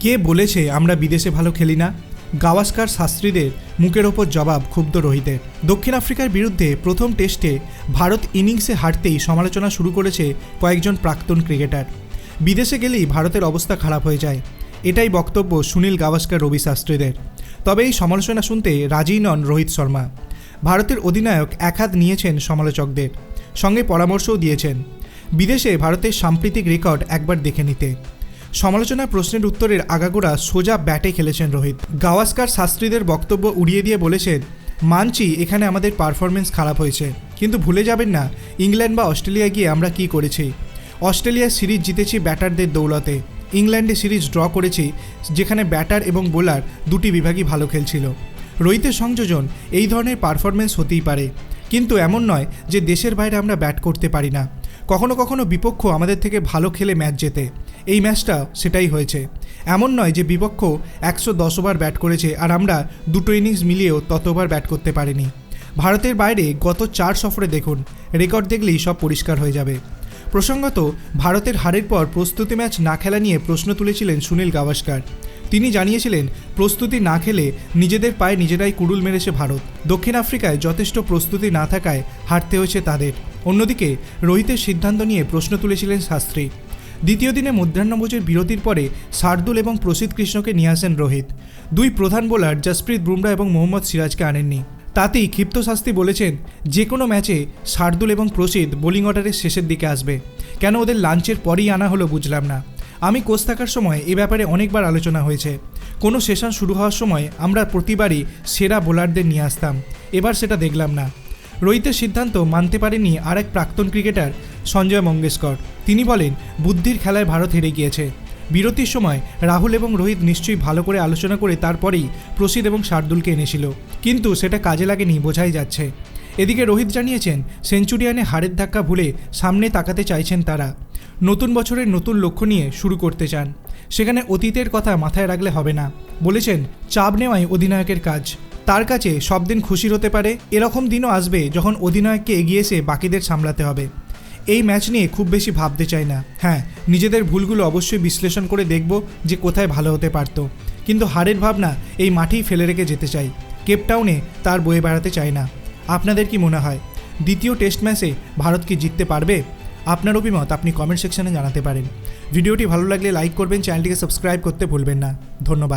কে বলেছে আমরা বিদেশে ভালো খেলি না? গাওয়াস্কার শাস্ত্রীদের মুখের ওপর জবাব ক্ষুব্ধ রোহিতের দক্ষিণ আফ্রিকার বিরুদ্ধে প্রথম টেস্টে ভারত ইনিংসে হারতেই সমালোচনা শুরু করেছে কয়েকজন প্রাক্তন ক্রিকেটার। বিদেশে গেলেই ভারতের অবস্থা খারাপ হয়ে যায়। এটাই বক্তব্য সুনীল গাভাস্কার, রবি শাস্ত্রীদের। তবে এই সমালোচনা শুনতে রাজি নন রোহিত শর্মা। ভারতের অধিনায়ক এক হাত নিয়েছেন সমালোচকদের। সঙ্গে পরামর্শও দিয়েছেন। বিদেশে ভারতের সাম্প্রতিক রেকর্ড একবার দেখে নিতে। সমালোচনা প্রশ্নের উত্তরের আগাগোড়া সোজা ব্যাটে খেলেছেন রোহিত। গাওয়াস্কার শাস্ত্রীদের বক্তব্য উড়িয়ে দিয়ে বলেছেন, মানছি এখানে আমাদের পারফরমেন্স খারাপ হয়েছে, কিন্তু ভুলে যাবেন না, ইংল্যান্ড বা অস্ট্রেলিয়া গিয়ে আমরা কি করেছি? অস্ট্রেলিয়া সিরিজ জিতেছি ব্যাটারদের দৌলতে। ইংল্যান্ডে সিরিজ ড্র করেছি, যেখানে ব্যাটার এবং বোলার দুটি বিভাগই ভালো খেলছিল। রোহিতের সংযোজন এই ধরনের পারফরমেন্স হতেই পারে। কিন্তু এমন নয় যে দেশের বাইরে আমরা ব্যাট করতে পারি না। কখনো কখনো বিপক্ষ আমাদের থেকে ভালো খেলে ম্যাচ জেতে। এই ম্যাচটা সেটাই হয়েছে। এমন নয় যে বিপক্ষ একশো দশ ব্যাট করেছে আর আমরা দুটো ইনিংস মিলিয়েও তত ওভার ব্যাট করতে পারিনি। ভারতের বাইরে গত চার সফরে দেখুন, রেকর্ড দেখলেই সব পরিষ্কার হয়ে যাবে। প্রসঙ্গত, ভারতের হারের পর প্রস্তুতি ম্যাচ না খেলা নিয়ে প্রশ্ন তুলেছিলেন সুনীল গাভাস্কার। তিনি জানিয়েছিলেন, প্রস্তুতি না খেলে নিজেদের পায়ে নিজেরাই কুড়ুল মেরেছে ভারত। দক্ষিণ আফ্রিকায় যথেষ্ট প্রস্তুতি না থাকায় হারতে হয়েছে তাদের। অন্যদিকে, রোহিতের সিদ্ধান্ত নিয়ে প্রশ্ন তুলেছিলেন শাস্ত্রী। দ্বিতীয় দিনে মধ্যাহ্নভোজের বিরতির পরে শার্দুল এবং প্রসিদ্ধ কৃষ্ণকে নিয়ে আসেন রোহিত। দুই প্রধান বোলার জসপ্রীত বুমরা এবং মোহাম্মদ সিরাজকে আনেননি। তাতেই ক্ষিপ্ত শাস্তি বলেছেন যে কোনো ম্যাচে শার্দুল এবং প্রসিদ্ধ বোলিং অর্ডারের শেষের দিকে আসবে। কেন ওদের লাঞ্চের পরেই আনা হলো বুঝলাম না। আমি কোচ থাকার সময় এ ব্যাপারে অনেকবার আলোচনা হয়েছে। কোনো সেশন শুরু হওয়ার সময় আমরা প্রতিবারই সেরা বোলারদের নিয়ে আসতাম। এবার সেটা দেখলাম না। রোহিতের সিদ্ধান্ত মানতে পারেনি আরেক প্রাক্তন ক্রিকেটার সঞ্জয় মঙ্গেশকর। তিনি বলেন, বুদ্ধির খেলায় ভারত হেরে গিয়েছে। বিরতির সময় রাহুল এবং রোহিত নিশ্চয়ই ভালো করে আলোচনা করে তারপরেই প্রসিদ এবং শার্দুলকে এনেছিল। কিন্তু সেটা কাজে লাগেনি, বোঝাই যাচ্ছে। এদিকে রোহিত জানিয়েছেন, সেঞ্চুরিয়ানে হারের ধাক্কা ভুলে সামনে তাকাতে চাইছেন তারা। নতুন বছরের নতুন লক্ষ্য নিয়ে শুরু করতে চান। সেখানে অতীতের কথা মাথায় রাখলে হবে না। বলেছেন, চাপ নেওয়াই অধিনায়কের কাজ। তার কাছে সব দিন খুশির হতে পারে, এরকম দিনও আসবে যখন অধিনায়ককে এগিয়ে এসে বাকিদের সামলাতে হবে। এই ম্যাচ নিয়ে খুব বেশি ভাবতে চাই না। হ্যাঁ নিজেদের ভুলগুলো অবশ্যই বিশ্লেষণ করে দেখব যে কোথায় ভালো হতে পারতো। কিন্তু হারের ভাবনা এই মাঠেই ফেলে রেখে যেতে চাই। কেপটাউনে তার বয়ে বেড়াতে চাই না। আপনাদের কি মনে হয়? দ্বিতীয় টেস্ট ম্যাচে ভারত কি জিততে পারবে? আপনার অভিমত আপনি কমেন্ট সেকশনে জানাতে পারেন। ভিডিওটি ভালো লাগলে লাইক করবেন চ্যানেলটিকে সাবস্ক্রাইব করতে ভুলবেন না। ধন্যবাদ।